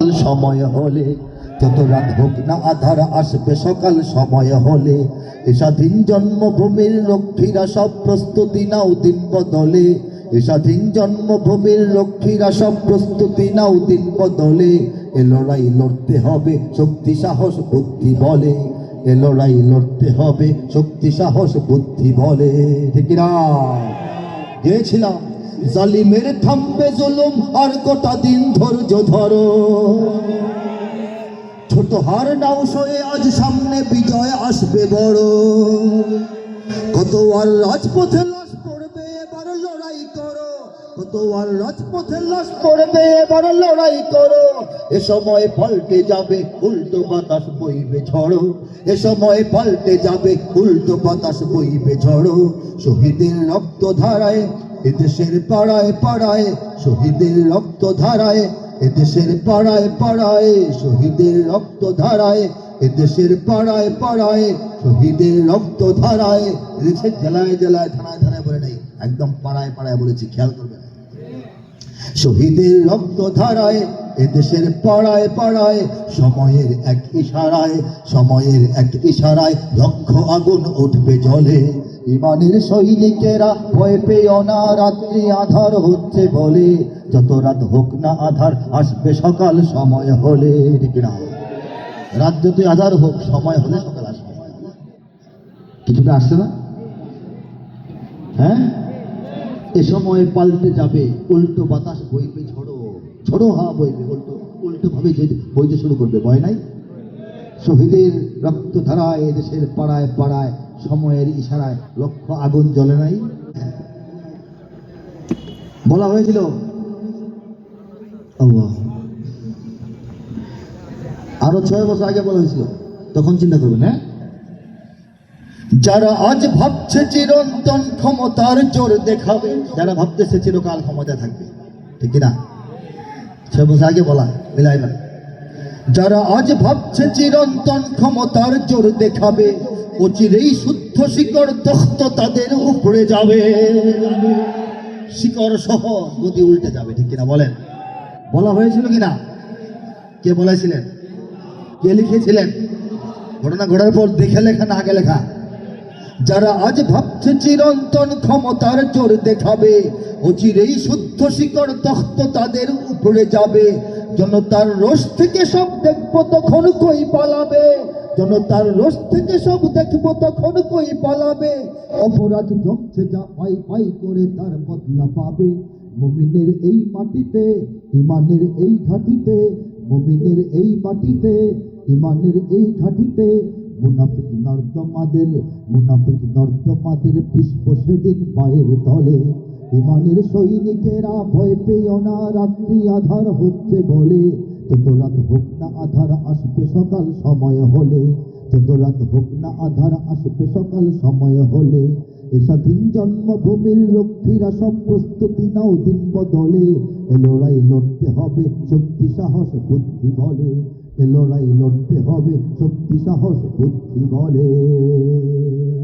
সময় হলে, যত রাত হোক না আধার আসবে, সকাল সময় হলে। এ স্বাধীন জন্মভূমির লক্ষ্মীরা সব প্রস্তুতি নাও দিন বদলে। এ স্বাধীন জন্মভূমির লক্ষ্মীরা সব প্রস্তুতি নাও দিন বদলে। এ লড়াই লড়তে হবে, শক্তি, সাহস, বুদ্ধি, বলে। এ লড়াই লড়তে হবে, শক্তি, সাহস, বুদ্ধি, বলে। ঠিক না? গেছিলাম জালিমের থামবে জুলুম আর গোটা দিন ধৈর্য ধরো। ছোট হার নাও সয়ে আজ সামনে বিজয় আসবে বড়। কত আর রাজপথে লাশ পড়বে, এবার লড়াই করো। কত আর রাজপথে লাশ পড়বে, এবার লড়াই করো। এ সময় পাল্টে যাবে, উল্টো বাতাস বইবে ঝড়ো। এ সময় পাল্টে যাবে, উল্টো বাতাস বইবে ঝড়ো। শহীদের রক্ত ধারায় এদেশের পাড়ায় পাড়ায় শহীদের রক্ত ধারায় এদেশের পাড়ায় পাড়ায় শহীদের রক্ত ধারায় এদেশের পাড়ায় পাড়ায় শহীদের রক্ত ধারায়। এদেশের জেলায় জেলায়, থানায় থানায় বলে নাই, একদম পাড়ায় পাড়ায় বলেছি, খেয়াল করবে শহীদের রক্ত ধারায় এদেশের পাড়ায় পাড়ায়, সময়ের এক ইশারায়, সময়ের এক ইশারায় লক্ষ আগুন উঠবে জলে। ইমানের সৈনিকেরা ভয় পেও না, রাত্রি আধার হচ্ছে বলে। যত রাত হোক না আধার, আসবে সকাল, সময় হলে না রাত যতই আধার হোক, সময় হলে সকাল আসবে। কিছুটা আসছে না? হ্যাঁ? এ সময় পাল্টে যাবে, উল্টো বাতাস বইবে ঝড়ো। ঝড়ো হাওয়া বইবে, উল্টো উল্টো ভাবে যে বইতে শুরু করবে, ভয় নাই? শহীদের রক্ত ধারায় দেশের পাড়ায় পাড়ায়, সময়ের ইশারায় লক্ষ আগুন জ্বলে নাই? বলা হয়েছিল আরও ছয় বছর আগে বলা হয়েছিল, তখন চিন্তা করবেন হ্যাঁ? যারা আজ ভাবছে চিরন্তন ক্ষমতার জোর দেখাবে, যারা ভাবতেছে চিরকাল ক্ষমতা থাকবে, ঠিক না? ছয় বছর আগে বলা, মিলাই না। যারা আজ ভাবছে চিরন্তন ক্ষমতার জোর দেখাবে, অচিরেই শুদ্ধ শিকড় তখ্ত তাদের উপরে যাবে। শিকড় সহ গদি উল্টে যাবে, ঠিক কিনা বলেন? বলা হয়েছিল কিনা? কে বলেছিলেন? কে লিখেছিলেন? ঘটনা ঘটার পর দেখে লেখা না আগে লেখা। যারা আজ ভাবছে চিরন্তন ক্ষমতার জোর দেখাবে অচিরেই শুদ্ধ শিকড় তখ্ত তাদের উপরে যাবে। জনতার রোষ থেকে সব দেখব তখন কই পালাবে? জনতার রোষ থেকে সব দেখব তখন কই পালাবে? অপরাধ জমছে যা পাই পাই করে তার বদলা পাবে। মুমিনের এই মাটিতে ইমানের এই ঘাটিতে, মুমিনের এই মাটিতে ইমানের এই ঘাটিতে মুনাফিক নর্দমাদের মুনাফিক নর্দমাদের পুষ্প সেদিন পায়ের তলে ইমানের সৈনিকেরা ভয় পেও না, রাত্রি আধার হচ্ছে বলে। যত রাত হোক না আধার আসবে সকাল সময় হলে। যত রাত হোক না আধার আসবে সকাল সময় হলে। এ স্বাধীন জন্মভূমির লক্ষ্মীরা সব প্রস্তুতি নাও দিন বদলে। লড়াই লড়তে হবে শক্তি, সাহস, বুদ্ধি বলে। লড়াই লড়তে হবে শক্তি সাহস বুদ্ধি বলে।